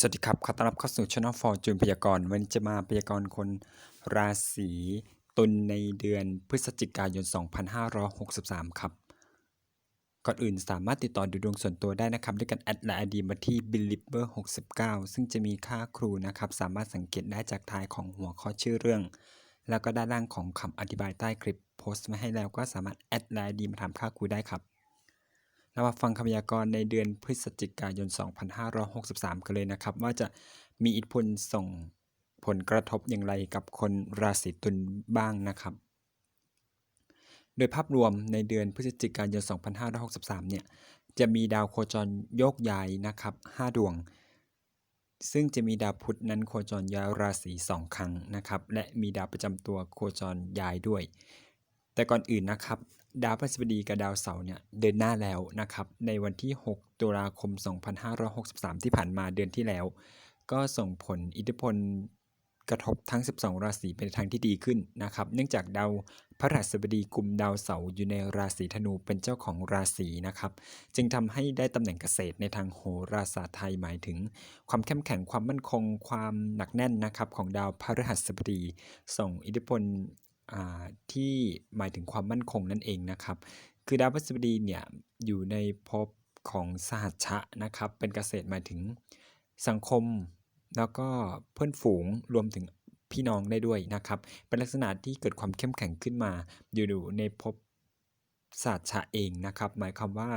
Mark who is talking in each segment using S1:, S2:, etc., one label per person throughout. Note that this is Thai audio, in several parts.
S1: สวัสดีครับ ขอต้อนรับเข้าสู่ช่องฟอร์จูนพยากรณ์ วันนี้จะมาพยากรณ์คนราศีตุลในเดือนพฤศจิกายน 2563 ครับ ก่อนอื่นสามารถติดต่อดูดวงส่วนตัวได้นะครับ ด้วยการแอดไลน์ดีมาที่ believer 69 ซึ่งจะมีค่าครูนะครับ สามารถสังเกตได้จากท้ายของหัวข้อชื่อเรื่อง แล้วก็ด้านล่างของคำอธิบายใต้คลิปโพสต์มาให้แล้วก็สามารถแอดไลน์ดีมาถามค่าครูได้ครับ เรามาฟังคำพยากรณ์ในเดือนพฤศจิกายน 2563 กันเลยนะครับ ว่าจะมีอิทธิพลส่งผลกระทบอย่างไรกับคนราศีตุลบ้างนะครับ โดยภาพรวมในเดือนพฤศจิกายน 2563 เนี่ย จะมีดาวโคจรโยกย้ายนะครับ 5 ดวง ซึ่งจะมีดาวพุธนั้นโคจรย้ายราศี2ครั้งนะครับ และมีดาวประจำตัวโคจรย้ายด้วย แต่ก่อนอื่นนะครับ ดาวพฤหัสบดีกับดาวเสาร์เนี่ยเดินหน้าแล้วนะครับ ในวันที่ 6 ตุลาคม 2563 ที่ผ่านมาเดือนที่แล้ว ก็ส่งผลอิทธิพลกระทบทั้ง 12 ราศีไปในทางที่ดีขึ้นนะครับ เนื่องจากดาวพฤหัสบดีกลุ่มดาวเสาร์อยู่ในราศีธนูเป็นเจ้าของราศีนะครับ จึงทำให้ได้ตำแหน่งเกษตรในทางโหราศาสตร์ไทยหมายถึง ความเข้มแข็งความมั่นคงความหนักแน่นนะครับของดาวพฤหัสบดี ส่งอิทธิพล ที่หมายถึงความมั่นคงนั่นเองนะครับ คือดาวพฤหัสบดีเนี่ยอยู่ในภพของสหัชชะนะครับ เป็นเกษตรหมายถึงสังคมแล้วก็เพื่อนฝูงรวมถึงพี่น้องได้ด้วยนะครับ เป็นลักษณะที่เกิดความเข้มแข็งขึ้นมาอยู่ในภพศาสตร์ชะเองนะครับ หมายความว่า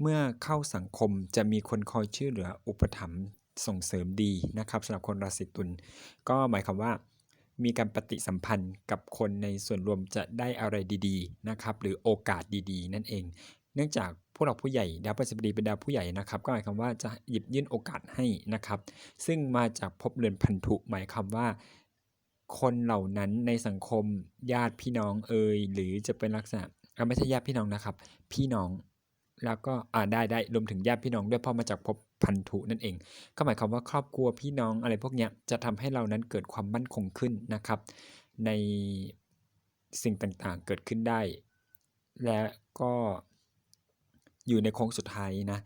S1: เมื่อเข้าสังคมจะมีคนคอยช่วยเหลืออุปถัมภ์ส่งเสริมดีนะครับสำหรับคนราศีตุลก็หมายความว่า มีการปฏิสัมพันธ์กับคนในส่วนรวมจะได้อะไรดีๆนะครับหรือโอกาสดีๆ นั่นเอง เนื่องจากผู้หลักผู้ใหญ่ดาวพฤหัสบดีเป็นดาวผู้ใหญ่นะครับก็หมายความว่าจะหยิบยื่นโอกาสให้นะครับซึ่งมาจากภพเรือนพันธุหมายความว่า คนเหล่านั้นในสังคมญาติพี่น้องเอ่ยหรือจะเป็นลักษณะไม่ใช่ญาติพี่น้องนะครับ พี่น้องแล้วก็อ่าได้ได้รวมถึงญาติพี่น้องด้วยเพราะมาจากภพ พันธุนั่นเอง ก็หมายความว่าครอบครัวพี่น้องอะไรพวกเนี้ยจะทำให้เรานั้นเกิดความมั่นคงขึ้นนะครับ ในสิ่งต่างๆเกิดขึ้นได้ และก็อยู่ในโค้งสุดท้ายนะ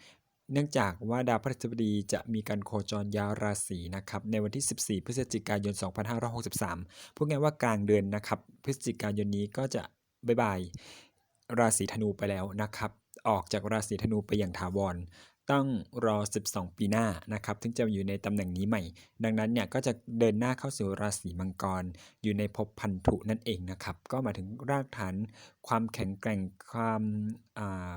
S1: เนื่องจากว่าดาวพฤหัสบดีจะมีการโคจรย้ายราศีนะครับในวันที่ 14 พฤศจิกายน 2563 พูดง่ายว่ากลางเดือนนะครับ พฤศจิกายนนี้ก็จะบายบายราศีธนูไปแล้วนะครับ ออกจากราศีธนูไปอย่างถาวร ต้องรอ 12 ปีหน้านะครับถึงจะอยู่ในตำแหน่งนี้ใหม่ ดังนั้นเนี่ยก็จะเดินหน้าเข้าสู่ราศีมังกร อยู่ในภพพันธุนั่นเองนะครับ ก็หมายถึงรากฐานความแข็งแกร่งความอา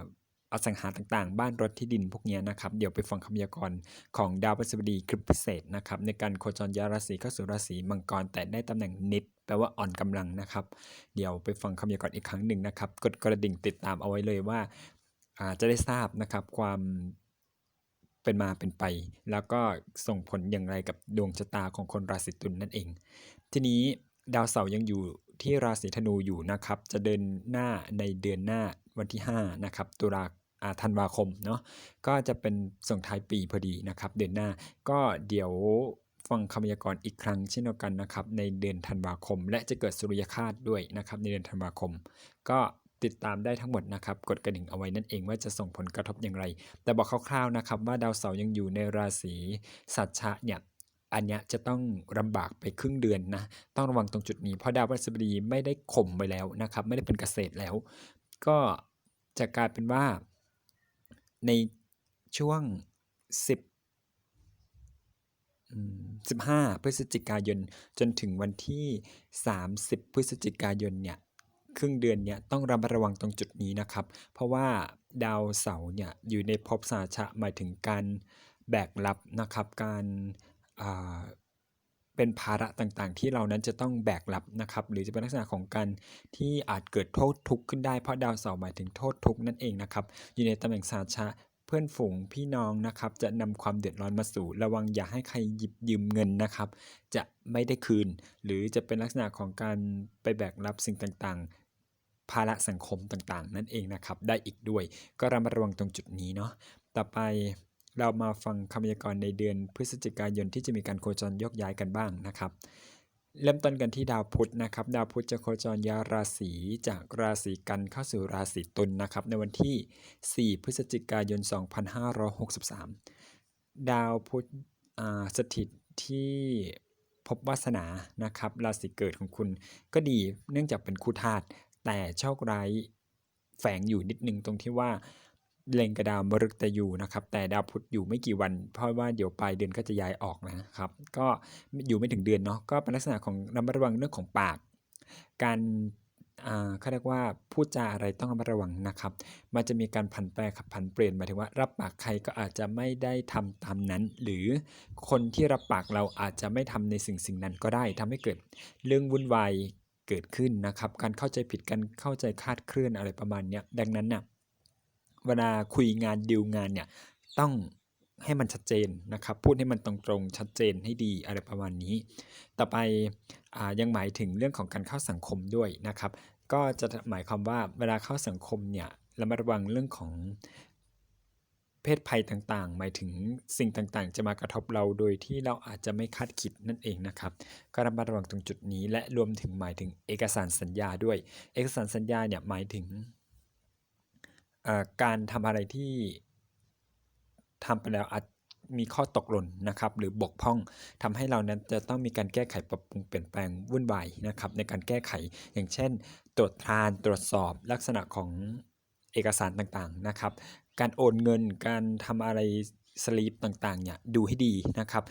S1: อสังหาต่างๆ บ้านรถที่ดินพวกนี้นะครับ เดี๋ยวไปฟังคำพยากรณ์ของดาวพฤหัสบดีคลิปพิเศษนะครับ ในการโคจรย้ายราศีเข้าสู่ราศีมังกร แต่ได้ตำแหน่งนิดแปลว่าอ่อนกำลังนะครับ เดี๋ยวไปฟังคำพยากรณ์อีกครั้งหนึ่งนะครับ กดกระดิ่งติดตามเอาไว้เลยว่าจะได้ทราบนะครับความ เป็นมาเป็นไป แล้วก็ส่งผลอย่างไรกับดวงชะตาของคนราศีตุลนั่นเอง ทีนี้ดาวเสาร์ยังอยู่ที่ราศีธนูอยู่นะครับ จะเดินหน้าในเดือนหน้าวันที่ 5 นะครับ ตุลาอาธันวาคมเนาะก็จะเป็นส่งท้ายปีพอดีนะครับ เดือนหน้าก็เดี๋ยวฟังคำพยากรณ์อีกครั้งเช่นเดียวกันนะครับ ในเดือนธันวาคม และจะเกิดสุริยคาสด้วยนะครับ ในเดือนธันวาคม ก็ ติดตามได้ทั้งหมดนะครับกดกระดิ่งเอาไว้นั่นเองว่าจะส่งผลกระทบอย่างไร แต่บอกคร่าวๆนะครับว่าดาวเสาร์ยังอยู่ในราศีสัตชะเนี่ยอันนี้จะต้องลำบากไปครึ่งเดือนนะต้องระวังตรงจุดนี้เพราะดาวพฤหัสบดีไม่ได้ข่มไปแล้วนะครับ ไม่ได้เป็นเกษตรแล้ว ก็จะกลายเป็นว่าในช่วง 10 15 พฤศจิกายนจนถึงวันที่ 30 พฤศจิกายนเนี่ย ครึ่งเดือนเนี่ยต้องระมัดระวังตรงจุดนี้นะครับ เพราะว่าดาวเสาร์เนี่ยอยู่ในภพสาชะหมายถึงการแบกรับนะครับการเป็นภาระต่างๆ ที่เรานั้นจะต้องแบกรับนะครับ หรือจะเป็นลักษณะของการที่อาจเกิดโทษทุกข์ขึ้นได้เพราะดาวเสาร์หมายถึงโทษทุกข์นั่นเองนะครับอยู่ในตำแหน่งสาชะเพื่อนฝูงพี่น้องนะครับ จะนำความเดือดร้อนมาสู่ระวังอย่าให้ใครหยิบยืมเงินนะครับ จะไม่ได้คืน หรือจะเป็นลักษณะของการไปแบกรับสิ่งต่างๆ ภาระสังคมต่างๆ นั่นเองนะครับ ได้อีกด้วย ก็ระมัดระวังตรงจุดนี้เนาะต่อไปเรามาฟังคำพยากรณ์ในเดือนพฤศจิกายนที่จะมีการโคจรยกย้ายกันบ้างนะครับ เริ่มต้นกันที่ดาวพุธนะครับ ดาวพุธจะโคจรย้ายราศีจากราศีกันเข้าสู่ราศีตุลนะครับ ในวันที่ 4 พฤศจิกายน 2563 ดาวพุธอ่าสถิตที่พบวาสนานะครับราศีเกิดของคุณก็ดีเนื่องจากเป็นคู่ธาตุ แต่โชคร้ายแฝงอยู่นิดนึงตรงที่ว่าเล็งกระดาวมฤตยูนะครับ แต่ดาวพุธอยู่ไม่กี่วัน เพราะว่าเดี๋ยวปลายเดือนก็จะย้ายออกนะครับ ก็อยู่ไม่ถึงเดือนเนาะก็เป็นลักษณะของระมัดระวังเรื่องของปาก การอ่าเขาเรียกว่าพูดจาอะไรต้องระมัดระวังนะครับ มันจะมีการผันแปรขับผันเปลี่ยนหมายถึงว่า รับปากใครก็อาจจะไม่ได้ทำตามนั้น หรือคนที่รับปากเราอาจจะไม่ทำในสิ่งสิ่งนั้นก็ได้ทำให้เกิดเรื่องวุ่นวาย เกิดขึ้นนะครับ การเข้าใจผิดกันเข้าใจคาดเคลื่อนอะไรประมาณนี้ดังนั้นน่ะเวลาคุยงานดีลงานเนี่ยต้องให้มันชัดเจนนะครับ พูดให้มันตรงๆ ชัดเจนให้ดีอะไรประมาณนี้ ต่อไปอายังหมายถึงเรื่องของการเข้าสังคมด้วยนะครับ ก็จะหมายความว่าเวลาเข้าสังคมเนี่ยระมัดระวังเรื่องของ เพศภัยต่างๆ หมายถึงสิ่งต่างๆ จะมากระทบเราโดยที่เราอาจจะไม่คาดคิดนั่นเองนะครับก็ระมัดระวังตรงจุดนี้และรวมถึงหมายถึงเอกสารสัญญาด้วย เอกสารสัญญาเนี่ยหมายถึงการทำอะไรที่ทำไปแล้วอาจมีข้อตกหล่นนะครับ หรือบกพร่องทำให้เรานั้นจะต้องมีการแก้ไขปรับปรุงเปลี่ยนแปลงวุ่นวายนะครับ ในการแก้ไขอย่างเช่น ตรวจทานตรวจสอบลักษณะของ เอกสารต่างๆนะครับ การโอนเงินการทำอะไรสลีปต่างๆเนี่ยดูให้ดีนะครับ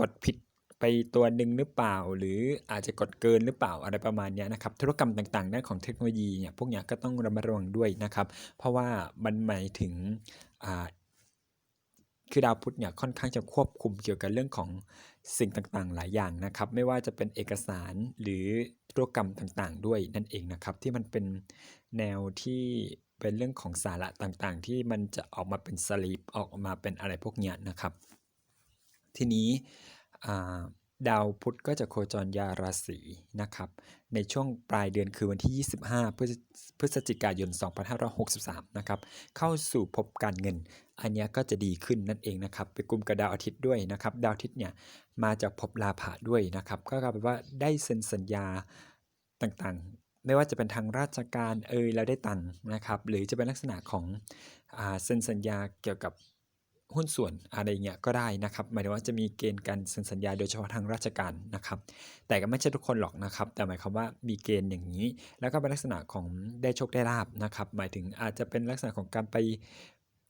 S1: กดผิดไปตัวหนึ่งหรือเปล่า หรืออาจจะกดเกินหรือเปล่าอะไรประมาณนี้นะครับธุรกรรมต่างๆด้านของเทคโนโลยีเนี่ยพวกเนี้ยก็ต้องระมัดระวังด้วยนะครับ เพราะว่ามันหมายถึงคือดาวพุธเนี่ยค่อนข้างจะควบคุมเกี่ยวกับเรื่องของสิ่งต่างๆ หลายอย่างนะครับ ไม่ว่าจะเป็นเอกสารหรือธุรกรรมต่างๆ ด้วยนั่นเองนะครับ ที่มันเป็นแนวที่ เป็นเรื่องของสาระต่างๆ ที่มันจะออกมาเป็นสลีปออกมาเป็นอะไรพวกเนี้ยนะครับ ทีนี้ดาวพุธก็จะโคจรยาราศีนะครับ ในช่วงปลายเดือนคือวันที่ 25 พฤศพฤศจิกายน 2563 นะครับ เข้าสู่ภพการเงิน อันนี้ก็จะดีขึ้นนั่นเองนะครับ ไปกลุ่มกับดาวอาทิตย์ด้วยนะครับ ดาวอาทิตย์เนี่ยมาจากภพลาภะด้วยนะครับ ก็กลายเป็นว่าได้เซ็นสัญญาต่างๆ ไม่ว่าจะเป็นทางราชการเอยเราได้ตังค์นะครับ หรือจะเป็นลักษณะของเซ็นสัญญาเกี่ยวกับหุ้นส่วนอะไรเงี้ยก็ได้นะครับ หมายถึงว่าจะมีเกณฑ์การเซ็นสัญญาโดยเฉพาะทางราชการนะครับ แต่ก็ไม่ใช่ทุกคนหรอกนะครับ แต่หมายความว่ามีเกณฑ์อย่างนี้ แล้วก็เป็นลักษณะของได้โชคได้ลาบนะครับ หมายถึงอาจจะเป็นลักษณะของการไป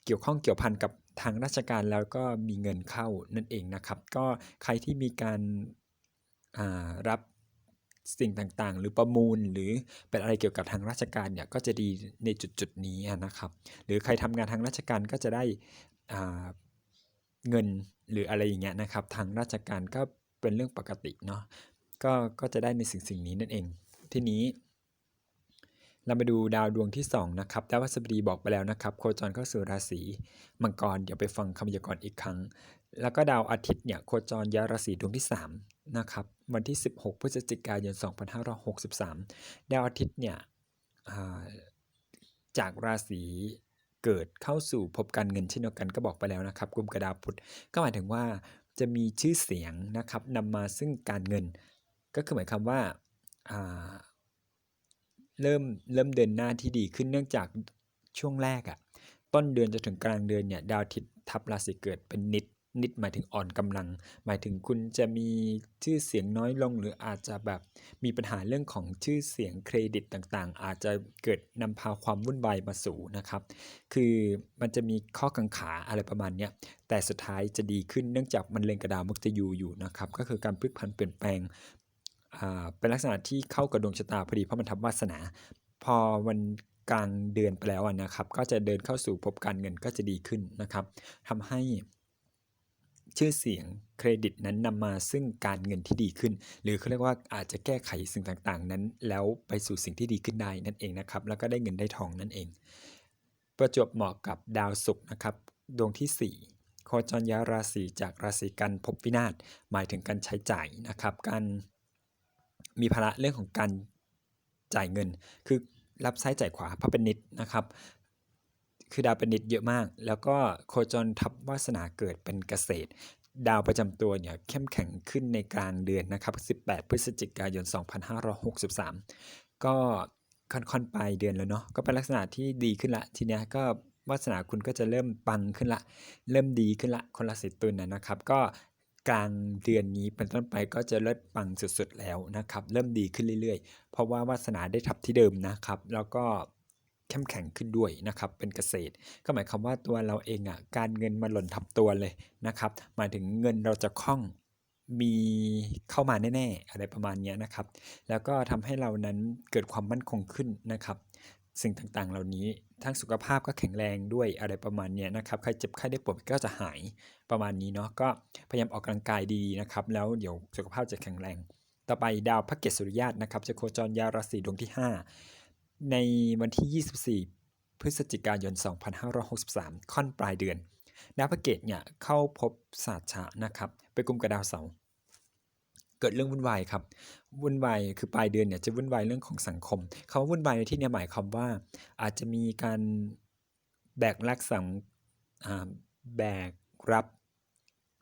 S1: เกี่ยวข้องเกี่ยวพันกับทางราชการแล้วก็มีเงินเข้านั่นเองนะครับ ก็ใครที่มีการรับ สิ่งต่างๆ หรือประมูลหรือเป็นอะไรเกี่ยวกับทางราชการเนี่ยก็จะดีในจุดๆนี้นะครับ หรือใครทำงานทางราชการก็จะได้เงินหรืออะไรอย่างเงี้ยนะครับ ทางราชการก็เป็นเรื่องปกติเนาะก็ก็จะได้ในสิ่งสิ่งนี้นั่นเอง ทีนี้ เรามาดูดาวดวงที่ 2 นะครับดาวพฤหัสบดีบอกไปแล้วนะครับ โคจรเข้าสู่ราศีมังกร เดี๋ยวไปฟังคำพยากรณ์อีกครั้ง แล้วก็ดาวอาทิตย์เนี่ยโคจรย้ายราศีดวงที่3นะครับวันที่ 16 พฤศจิกายน 2563 ดาวอาทิตย์เนี่ยาจากราศีเกิดเข้าสู่ภพการเงินเช่นเดียวกันก็บอกไปแล้วนะครับกลุ่มกระดาพุธก็หมายถึงว่าจะมีชื่อเสียงนะครับนำมาซึ่งการเงิน ก็คือหมายความว่าาเริ่มเริ่มเดินหน้าที่ดีขึ้นเนื่องจากช่วงแรกอะต้นเดือนจนถึงกลางเดือนเนี่ยดาวอาทิตย์ทับราศีเกิดเป็นนิด นิดหมายถึงอ่อนกำลัง หมายถึงคุณจะมีชื่อเสียงน้อยลง หรืออาจจะแบบมีปัญหาเรื่องของชื่อเสียงเครดิตต่างๆ อาจจะเกิดนำพาความวุ่นวายมาสู่นะครับ คือมันจะมีข้อกังขาอะไรประมาณนี้แต่สุดท้ายจะดีขึ้นเนื่องจากมันเลงกระดาวมุกจะอยู่อยู่นะครับ ก็คือการพลิกผันเปลี่ยนแปลงอ่าเป็นลักษณะที่เข้ากับดวงชะตาพอดีเพราะมันทับวาสนา พอวันกลางเดือนไปแล้วนะครับ ก็จะเดินเข้าสู่ภพการเงินก็จะดีขึ้นนะครับทำให้ ชื่อเสียงเครดิตนั้นนำมาซึ่งการเงินที่ดีขึ้น หรือเขาเรียกว่าอาจจะแก้ไขสิ่งต่างๆ นั้น แล้วไปสู่สิ่งที่ดีขึ้นได้นั่นเองนะครับแล้วก็ได้เงินได้ทองนั่นเอง ประจวบเหมาะกับดาวศุกร์นะครับดวงที่ 4 โคจรย้ายราศีจากราศีกันภพวินาศหมายถึงการใช้จ่ายนะครับการมีภาระเรื่องของการจ่ายเงิน คือรับซ้ายจ่ายขวาเพราะเป็นนิดนะครับ คือดาวเป็นนิดเยอะมาก แล้วก็โคจรทับวาสนาเกิดเป็นเกษตร ดาวประจำตัวเนี่ยเข้มแข็งขึ้นในกลางเดือนนะครับ 18 พฤศจิกายน 2563 ก็ค่อนๆปเดือนแล้วเนาะ ก็เป็นลักษณะที่ดีขึ้นละ ทีเนี้ยก็วาสนาคุณก็จะเริ่มปังขึ้นละ เริ่มดีขึ้นละ คนราศีตุลนนะครับ ก็กลางเดือนนี้เป็นต้นไปก็จะเลิศปังสุดๆแล้วนะครับ เริ่มดีขึ้นเรื่อยๆ เพราะว่าวาสนาได้ทับที่เดิมนะครับ แล้วก็ เข้มแข็งขึ้นด้วยนะครับเป็นเกษตร ก็หมายความว่าตัวเราเองอะการเงินมาหล่นทับตัวเลยนะครับหมายถึงเงินเราจะคล่องมีเข้ามาแน่ๆ อะไรประมาณนี้นะครับ แล้วก็ทำให้เรานั้นเกิดความมั่นคงขึ้นนะครับ สิ่งต่างๆ เหล่านี้ทั้งสุขภาพก็แข็งแรงด้วยอะไรประมาณนี้นะครับ ใครเจ็บไข้ได้ป่วยก็จะหายประมาณนี้เนาะ ก็พยายามออกกำลังกายดีนะครับ แล้วเดี๋ยวสุขภาพจะแข็งแรง ต่อไปดาวพระเกศสุริยาตนะครับจะโคจรยาราศีดวงที่ 5 ในวันที่ 24 พฤศจิกายน 2563 ค่อนปลายเดือนดาวพระเกตเนี่ยเข้าพบศาสตร์ฉะนะครับไปกลุ่มกับดาวเสาร์เกิดเรื่องวุ่นวายครับวุ่นวายคือปลายเดือนเนี่ยจะวุ่นวายเรื่องของสังคมคำว่าวุ่นวายในที่นี้หมายความว่า อาจจะมีการแบกรักสังแบกรับ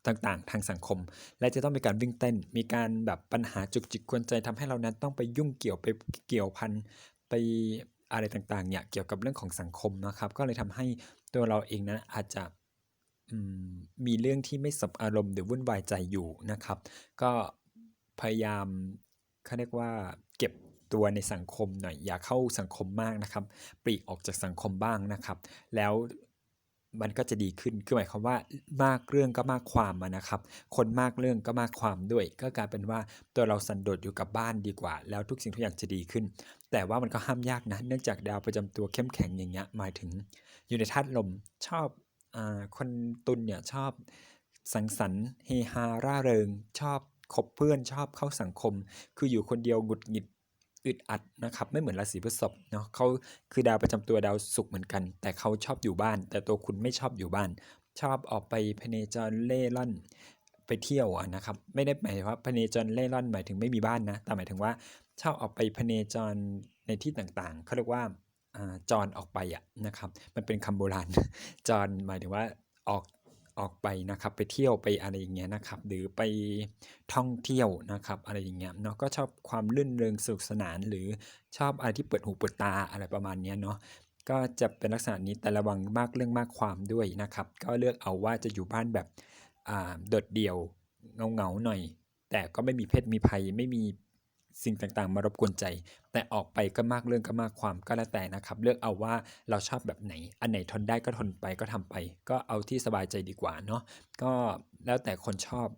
S1: ต่างๆ ทางสังคม และจะต้องมีการวิ่งเต้น มีการแบบปัญหาจุกจิกกวนใจทำให้เรานั้นต้องไปยุ่งเกี่ยวไปเกี่ยวพัน ไปอะไรต่างๆเนี่ยเกี่ยวกับเรื่องของสังคมนะครับ ก็เลยทำให้ตัวเราเองนั้นอาจจะมมีเรื่องที่ไม่สบอารมณ์หรือวุ่นวายใจอยู่นะครับ ก็พยายามเขาเรียกว่าเก็บตัวในสังคมหน่อยอย่าเข้าสังคมมากนะครับ ปลีกออกจากสังคมบ้างนะครับ แล้ว มันก็จะดีขึ้น คือหมายความว่ามากเรื่องก็มากความอะนะครับ คนมากเรื่องก็มากความด้วย ก็กลายเป็นว่าตัวเราสันโดษอยู่กับบ้านดีกว่า แล้วทุกสิ่งทุกอย่างจะดีขึ้น แต่ว่ามันก็ห้ามยากนะ เนื่องจากดาวประจำตัวเข้มแข็งอย่างเงี้ย หมายถึงอยู่ในธาตุลม ชอบอาคนตุลเนี่ยชอบสังสรรค์เฮฮาร่าเริง ชอบคบเพื่อนชอบเข้าสังคม คืออยู่คนเดียวหงุดหงิด อึดอัดนะครับไม่เหมือนราศีพฤษภเนาะเขาคือดาวประจำตัวดาวศุกร์เหมือนกัน แต่เขาชอบอยู่บ้าน แต่ตัวคุณไม่ชอบอยู่บ้าน ชอบออกไปพเนจรเล่ร่อนไปเที่ยวนะครับไม่ได้หมายว่าพเนจรเล่ร่อนหมายถึงไม่มีบ้านนะแต่หมายถึงว่าชอบออกไปพเนจรในที่ต่างๆเขาเรียกว่าอ่าจรออกไปอะนะครับมันเป็นคำโบราณจรหมายถึงว่าออก ออกไปนะครับ ไปเที่ยวไปอะไรอย่างเงี้ยนะครับ หรือไปท่องเที่ยวนะครับอะไรอย่างเงี้ยเนาะก็ชอบความลื่นเริงสนุกสนาน หรือชอบอะไรที่เปิดหูเปิดตาอะไรประมาณเนี้ยเนาะก็จะเป็นลักษณะนี้แต่ระวังมากเรื่องมากความด้วยนะครับ ก็เลือกเอาว่าจะอยู่บ้านแบบอ่าโดดเดี่ยวเงาเงาหน่อย แต่ก็ไม่มีเพศมีภัยไม่มี สิ่งต่างๆ มารบกวนใจ แต่ออกไปก็มากเรื่องก็มากความก็แล้วแต่นะครับ เลือกเอาว่าเราชอบแบบไหน อันไหนทนได้ก็ทนไปก็ทำไป ก็เอาที่สบายใจดีกว่าเนาะก็แล้วแต่คนชอบ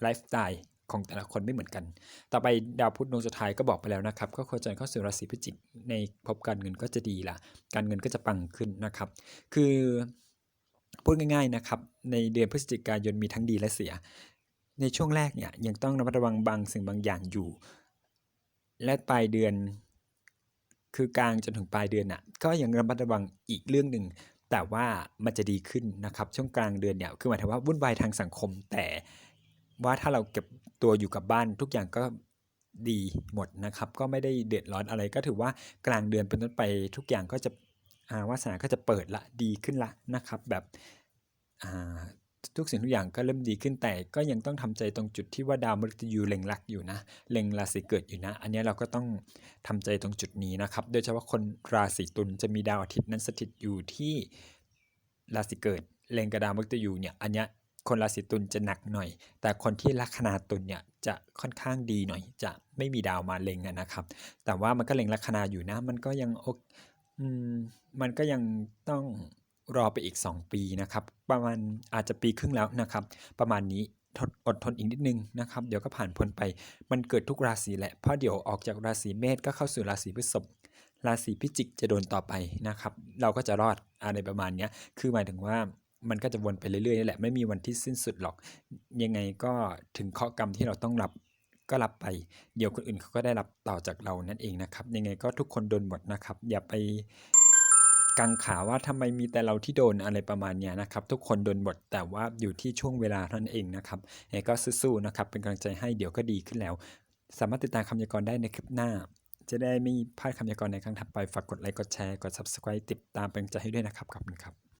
S1: ไลฟ์สไตล์ของแต่ละคนไม่เหมือนกัน ต่อไปดาวพุธดวงสุดท้ายก็บอกไปแล้วนะครับ ก็โคจรเข้าสู่ราศีพิจิก ในภพการเงินก็จะดีละการเงินก็จะปังขึ้นนะครับ คือพูดง่ายๆนะครับ ในเดือนพฤศจิกายนมีทั้งดีและเสีย ในช่วงแรกเนี่ยยังต้องระมัดระวังบางสิ่งบางอย่างอยู่ และปลายเดือน คือกลางจนถึงปลายเดือนน่ะก็ยังระมัดระวังอีกเรื่องหนึ่งแต่ว่ามันจะดีขึ้นนะครับ ช่วงกลางเดือนเนี่ยคือหมายถึงว่าวุ่นวายทางสังคม แต่ว่าถ้าเราเก็บตัวอยู่กับบ้านทุกอย่างก็ดีหมดนะครับ ก็ไม่ได้เดือดร้อนอะไรก็ถือว่ากลางเดือนเป็นต้นไปทุกอย่างก็จะอาวาสนาก็จะเปิดละดีขึ้นละนะครับ แบบอ่า ทุกสิ่งทุกอย่างก็เริ่มดีขึ้นแต่ก็ยังต้องทำใจตรงจุดที่ว่าดาวมฤตยูเล็งลักอยู่นะ เล็งราศีเกิดอยู่นะ อันนี้เราก็ต้องทำใจตรงจุดนี้นะครับ โดยเฉพาะคนราศีตุลจะมีดาวอาทิตย์นั้นสถิตอยู่ที่ราศีเกิด เล็งกับดาวมฤตยูเนี่ยอันนี้คนราศีตุลจะหนักหน่อย แต่คนที่ลัคนาตุลเนี่ยจะค่อนข้างดีหน่อย จะไม่มีดาวมาเล็งนะครับ แต่ว่ามันก็เล็งลัคนาอยู่นะ มันก็ยังออืมมันก็ยังต้อง รอไปอีก 2 ปีนะครับ ประมาณอาจจะปีครึ่งแล้วนะครับ ประมาณนี้อดทนอีกนิดนึงนะครับ เดี๋ยวก็ผ่านพ้นไป มันเกิดทุกราศีแหละ เพราะเดี๋ยวออกจากราศีเมษก็เข้าสู่ราศีพฤษภ ราศีพิจิกจะโดนต่อไปนะครับ เราก็จะรอดอะไรประมาณนี้คือหมายถึงว่ามันก็จะวนไปเรื่อยๆนี่แหละ ไม่มีวันที่สิ้นสุดหรอก ยังไงก็ถึงเคาะกรรมที่เราต้องรับก็รับไป เดี๋ยวคนอื่นเขาก็ได้รับต่อจากเรานั่นเองนะครับ ยังไงก็ทุกคนโดนหมดนะครับ อย่าไป กังขาว่าทำไมมีแต่เราที่โดนอะไรประมาณเนี้ยนะครับ ทุกคนโดนหมดแต่ว่าอยู่ที่ช่วงเวลาเท่านั้นเองนะครับเอก็สู้ๆนะครับ เป็นกำลังใจให้เดี๋ยวก็ดีขึ้นแล้ว สามารถติดตามคำยากรณ์ได้ในคลิปหน้า จะได้ไม่พลาดคำยากรณ์ในครั้งถัดไปฝากกดไลค์กดแชร์กด subscribe ติดตามเป็นกำลังใจให้ด้วยนะครับขอบคุณครับ